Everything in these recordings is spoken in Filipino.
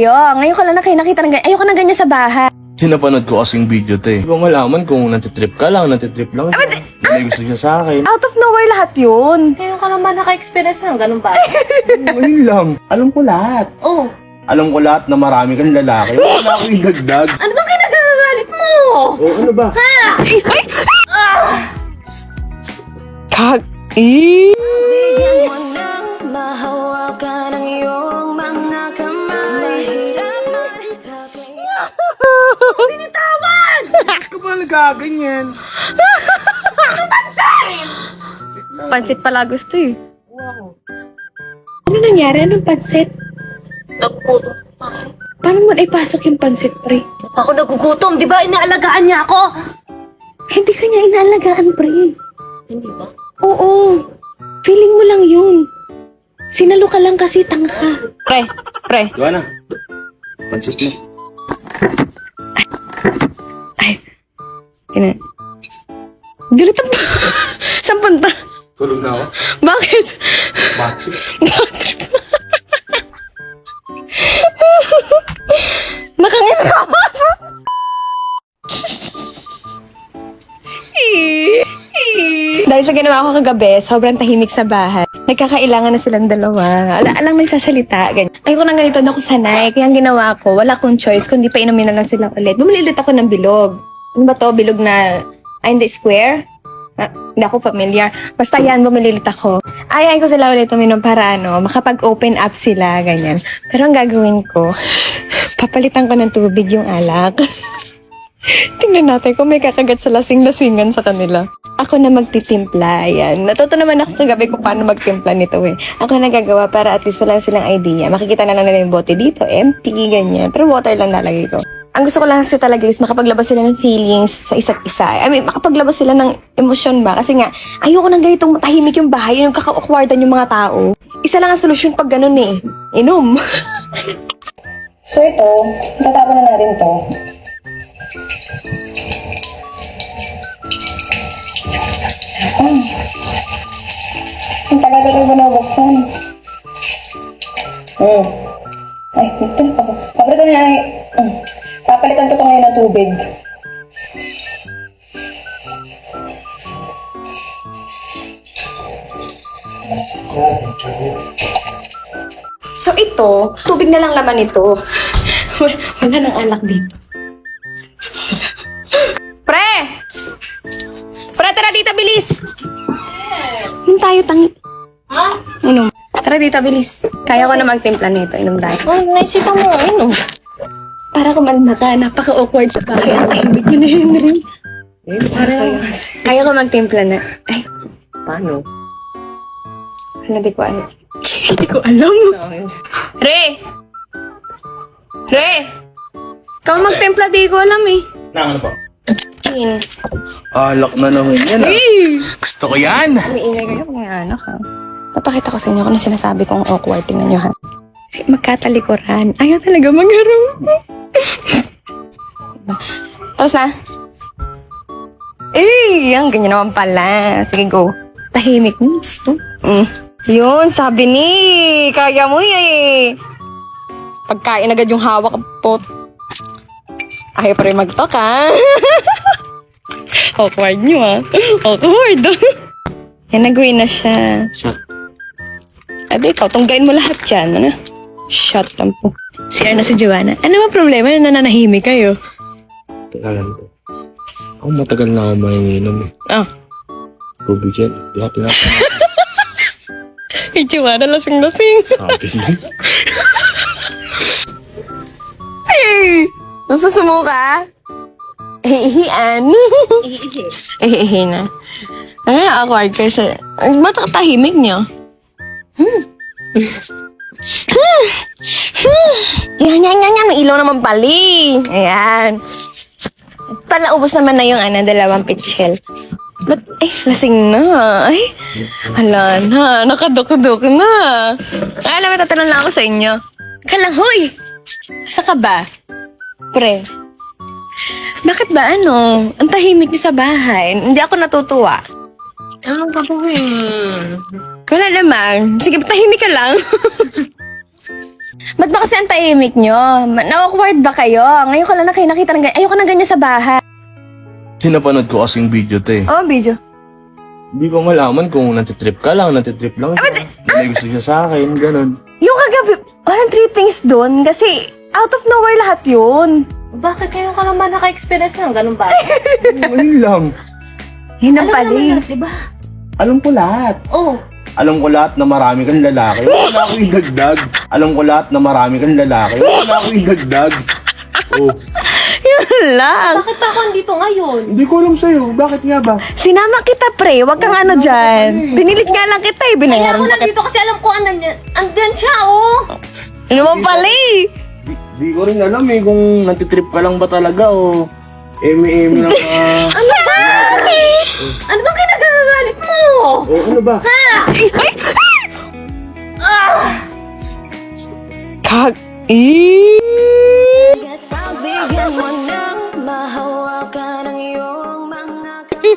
Yo, ngayon ko lang na kayo nakita ng ganyan. Ayoko ng ganyan sa bahay. Sinapanood ko kasing video, te. Hindi ko malaman kung natitrip ka lang, natitrip lang siya. May gusto siya sa akin. Out of nowhere lahat yun. Ngayon ka naman naka-experience ng ganun ba? Ayun lang. Alam ko lahat. oh, Alam ko lahat na marami kang lalaki. Wala ko yung dagdag. ano bang kinagagalit mo? O ano ba? Kag... Eh? Ba't ka ba nagaganyan? Pansit pala gusto eh. Ano nangyari? Anong pansit? Nagputo. Paano mo naipasok yung pansit, pre? Ako nagugutom, di ba? Inaalagaan niya ako. Hindi ka niya inaalagaan, pre. Hindi ba? Oo. Feeling mo lang yun. Sinalo ka lang kasi tanga ka. Pre, pre. Gawa na. Pansit mo. Ay. Ina. Galit ang... Saan punta? Tulog na ako. Bakit? Bakit? Nakangit ka ba? Dahil sa ginawa ko kagabi, sobrang tahimik sa bahay. Nagkakailangan na silang dalawa. Ala alang nagsasalita. Ganyan. Ayoko na ganito na ako sanay. Kaya ang ginawa ko, wala akong choice kundi pa inumin na lang sila ulit. Bumili ulit ako ng bilog. Ano ba to? Bilog na... Ay, hindi, square? Ah, hindi ako familiar. Basta yan, bumili ulit ako. Ayayin ko sila ulit uminom para ano, makapag-open up sila, ganyan. Pero ang gagawin ko, papalitan ko ng tubig yung alak. Tingnan natin kung may kakagat sa lasing-lasingan sa kanila. Ako na magtitimpla, yan. Natuto naman ako kagabi kung paano magtimpla nito eh. Ako na gagawa para at least wala silang idea. Makikita na lang nila yung bote dito, empty, ganyan. Pero water lang nalagay ko. Ang gusto ko lang kasi talaga is makapaglabas sila ng feelings sa isa't isa. I mean, makapaglabas sila ng emosyon ba? Kasi nga, ayoko nang ganitong matahimik yung bahay, yung kaka-awkwardan yung mga tao. Isa lang ang solusyon pag ganun eh. Inom. so ito, tatapon na natin to. Ang tagal-tagal ko nabuksan. Hmm. Ay, ito. Papalitan niya ay... ng tubig. So ito, tubig na lang laman ito. wala, nang alak dito. Pre! Pre, tara dito, bilis! Inom tayo, tangi. Ha? Inom. Tara dito, bilis. Kaya ko na magtimpla nito. Inom tayo. Oh, naisipan mo, ano? Para kumalma ka, napaka-awkward sa bahay. Ang tahimik yun na Henry. Eh, parang... Kaya ko magtimpla na. Ay, Paano? ano di ko alam. Hindi ko alam. Re! Re! Ikaw magtimpla, di ko alam eh. Na ano pa? In. Alak na naman yan ah. Hey! Gusto ko yan. Umiingay kayo kung anak ha. Papakita ko sa inyo kung ano sinasabi kong awkward. Tingnan nyo ha. Kasi magkatalikuran. Ayaw talaga magharap. Tapos na. Eh, ang ganyan naman pala. Sige, go. Tahimik mo. Gusto. Mm. Yun, sabi ni. Kaya mo eh. Pagkain agad yung hawak po. Ayaw pa rin mag-talk ha. Awkward nyo ah. Awkward. Yan, nag-green na siya. Shot. Aba, ikaw, tunggain mo lahat yan. Ano? Shut lang po. Si na si Joanna. Ano ba problema na nananahimik kayo? Tingnan ko. Ako matagal na ako mainginom eh. Ah, Tubig yan. Ako pinapanood. si Joanna lasing-lasing. Sabi mo. Hey! Gusto sumuka? Hihian. Hihihi na. Na awkward kasi? Ba't ang tahimik niyo? Hmm. yan, yan, yan, yan. May ilaw naman pali. Ayan. Pala, ubos naman na yung ano, dalawang pitchel. Ba't, eh, lasing na. Ay, hala na. Nakaduk-duk na. Ay, alam mo, tatanong lang ako sa inyo. Kalangoy! Sa ka ba? Pre. Bakit ba ano? Ang tahimik niyo sa bahay. Hindi ako natutuwa. Ano ba po eh? Wala naman. Sige, tahimik ka lang. Ba't ba kasi ang tahimik nyo? Ma- Na-awkward ba kayo? Ngayon ko lang na kayo nakita ng ganyan. Ayoko na ganyan sa bahay. Sinapanood ko kasing video te. Oh, video. Hindi ko malaman kung natitrip ka lang, natitrip lang siya. May gusto siya sa akin, ganun. Yung kagabi, walang trippings doon kasi out of nowhere lahat yun. Bakit kayo ka naman naka-experience ng ganun ba? Ayun lang. Yun ang Alam pali. naman lahat, di ba? Alam ko lahat. Oh, Alam ko lahat na marami kang lalaki. Wala ko yung dagdag. Alam ko lahat na marami kang lalaki. Wala ko yung dagdag. Oh, Yun lang. bakit pa ako andito ngayon? hindi ko alam sa'yo. Bakit nga ba? Sinama kita, pre. Huwag kang ano dyan. Binilit nga lang kita eh. Kaya Binayaran ako pa kita. nandito kasi alam ko andan, andyan siya, oh. Ano mo pali? Di, di ko rin alam eh kung natitrip ka lang ba talaga o eme-eme lang ka. Ano? Ano bang kinagagalit mo? o ano ba? Kag... Eh. At pagbigyan mo ng mahawakan ang iyong mga kamay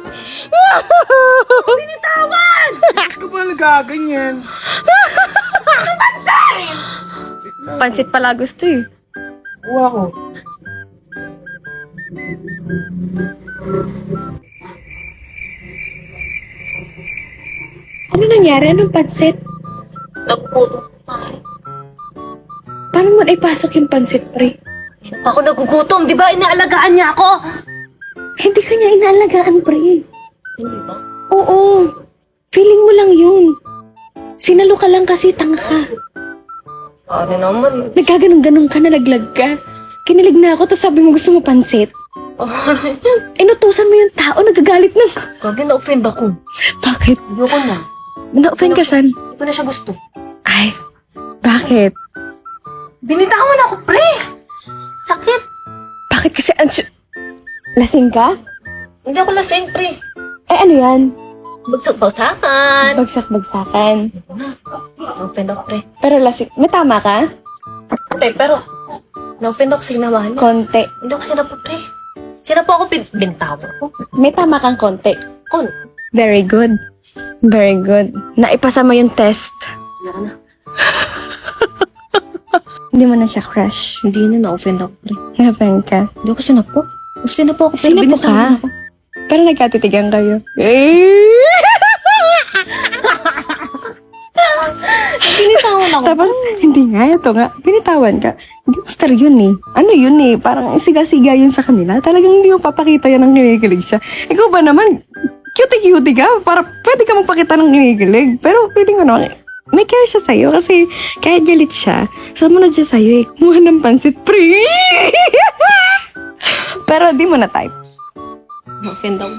Bakit ka ba nagkaganyan? Pansit pala gusto eh. Kuha ko. Ano nangyari? Anong pansit? Nagputo. Paano mo ipasok yung pansit, pre? Ako nagugutom, di ba? Inaalagaan niya ako. Hindi ka niya inaalagaan, pre. Hindi ba? Oo. Feeling mo lang yun. Sinalo ka lang kasi tanga ka. Ano naman? Nagkaganong-ganong ka, nalaglag ka. Kinilig na ako, tapos sabi mo gusto mo pansit. Inutusan mo yung tao, nagagalit na. Gagi, na-offend ako. Bakit? Ayoko na. Na-offend ka, san? Hindi ko na siya gusto. Ay, bakit? Binitawan ako, pre! Sakit! Bakit kasi ang... Lasing ka? Hindi ako lasing, pre. Eh, ano yan? Bagsak-bagsakan. Bagsak-bagsakan. Na-offend ako, pre. Pero lasing... May tama ka? Pre, pero... Na-offend ako sa ginawa niya. Konti. Hindi ako sinapo, pre. Sinapo ako, bin- bintawan ako. May tama kang konti. Kon. Very good. Very good. Naipasa mo yung test. Na. Hindi mo na siya crush. Hindi na, na-offend ako, pre. Napan ka. Hindi ako sinapo. Kung sinapo ako, pre, Sinapo binitawan ka? ako. Pero nagkatitigan kayo. Binitawan ako. Tapos, hindi nga, ito nga, binitawan ka. Gangster yun eh. Ano yun eh, parang siga-siga yun sa kanila. Talagang hindi mo papakita yan ng kinikilig siya. Ikaw ba naman, cutie-cutie ka, para pwede ka magpakita ng kinikilig. Pero feeling ko naman, may care siya sa'yo kasi kahit galit siya, sumunod siya sa'yo eh, kumuha ng pansit pre. Pero di mo na type. Na-offend ako.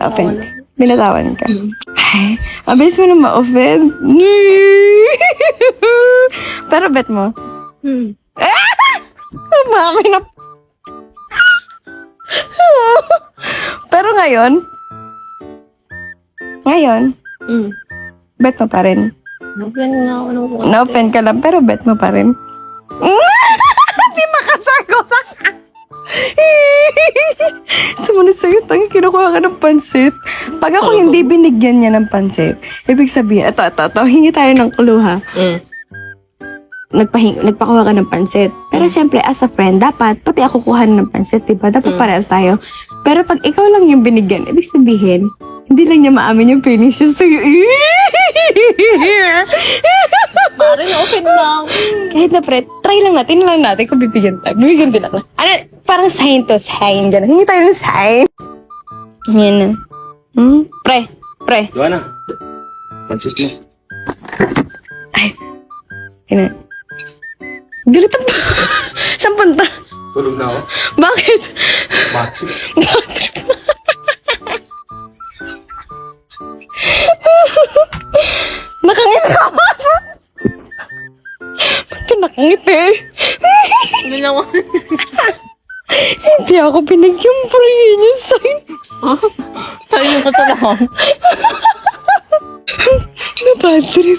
Offend. Binitawan ako. Binatawan ka. Ay, mabilis mo na ma-offend. Pero bet mo, Hmm. Mami na... Pero ngayon, ngayon, Hmm. bet mo pa rin. Na-offend nga ako ng konti. Na-offend ka lang, pero bet mo pa rin. Hindi makasagot. Sumunod sa'yo, tangi, kinukuha ka ng pansit. Pag ako hindi binigyan niya ng pansit, ibig sabihin, ito, ito, ito, hingi tayo ng clue ha. Hmm. nagpahing, nagpakuha ka ng pansit. Pero syempre, as a friend, dapat, pati ako kuha ng pansit, diba? Dapat parehas tayo. Pero pag ikaw lang yung binigyan, ibig sabihin, hindi lang niya maamin yung feelings niya sa'yo. Pare, na-offend na. Kahit na pre, try lang natin, lang natin kung bibigyan tayo. Bibigyan din ako. Ano, parang sign to sign, gano'n. Hindi tayo ng sign. Yan na. Hmm? Pre, pre. Gawa na. Pansit mo. Yan na. Galit ang... Saan punta? Tulog na ako. Bakit? Macho. Nakangiti Hindi ako binigyan pre yun yung sign. Sa ako. Na bad trip.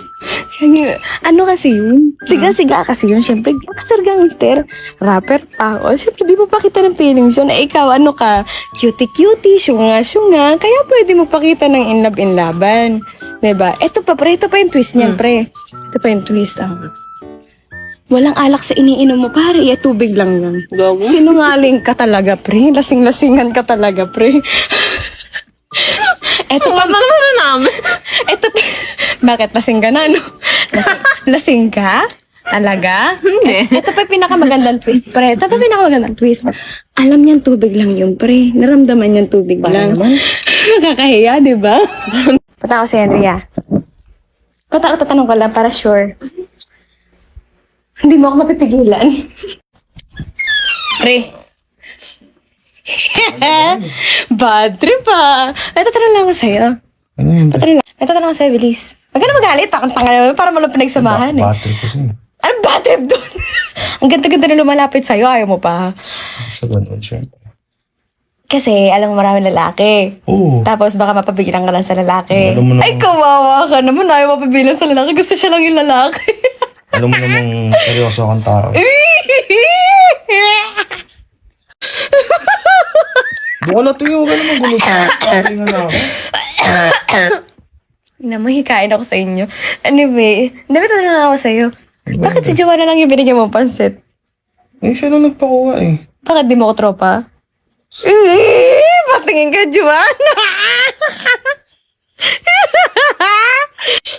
Kaya, ano kasi yun? Siga-siga kasi yun. Siyempre, gangster gangster. Rapper tao. Siyempre, di mo pakita ng feelings yun. Eh, ikaw, ano ka? Cutie-cutie, syunga-syunga. Kaya pwede mo pakita ng in love in laban. Diba? Ito pa, pre. Ito pa yung twist niyan, pre. Ito pa yung twist. Ah. Walang alak sa iniinom mo, pare. Iya, tubig lang yan. Gago. Sinungaling ka talaga, pre. Lasing-lasingan ka talaga, pre. Eto pa, Ano na namin? eto pa. Bakit lasing ka na, no? Lasing, lasing ka? Talaga? Hindi. Ito pa pinakamagandang twist, pre. Ito pa pinakamagandang twist. Alam niyan tubig lang yung pre. Naramdaman niyan tubig lang. naman? Nakakahiya, di ba? Pata ako si Henry, ah. Pata ako tatanong ko lang para sure. Hindi mo ako mapipigilan. pre. Bad trip, ah. Ito tanong lang ako sa'yo. Ano yun? Ito lang. Ito tanong ko sa'yo, bilis. Huwag ka na magalit. Takang tanga naman para malang pinagsamahan, eh. Battery kasi. Ano bad trip doon? Ang ganda-ganda na lumalapit sa'yo. Ayaw mo pa. Sa ganun, syempre. Kasi, alam mo maraming lalaki. Oo. Tapos baka mapabigilan ka lang sa lalaki. Alam mo naman- Ay, kawawa ka naman. Ayaw mapabigilan sa lalaki. Gusto siya lang yung lalaki. Alam mo namang seryoso kang tao. Buka na tingin, huwag ka naman gulo pa. Tingnan na ako. Sa inyo. Anyway, dami na lang ako sa'yo. Bakit si Joanna lang yung binigyan mo pansit? Eh, siya lang nagpakuha eh. Bakit di mo ko tropa? Eh, patingin ka, Joanna!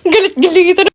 Galit-galit ito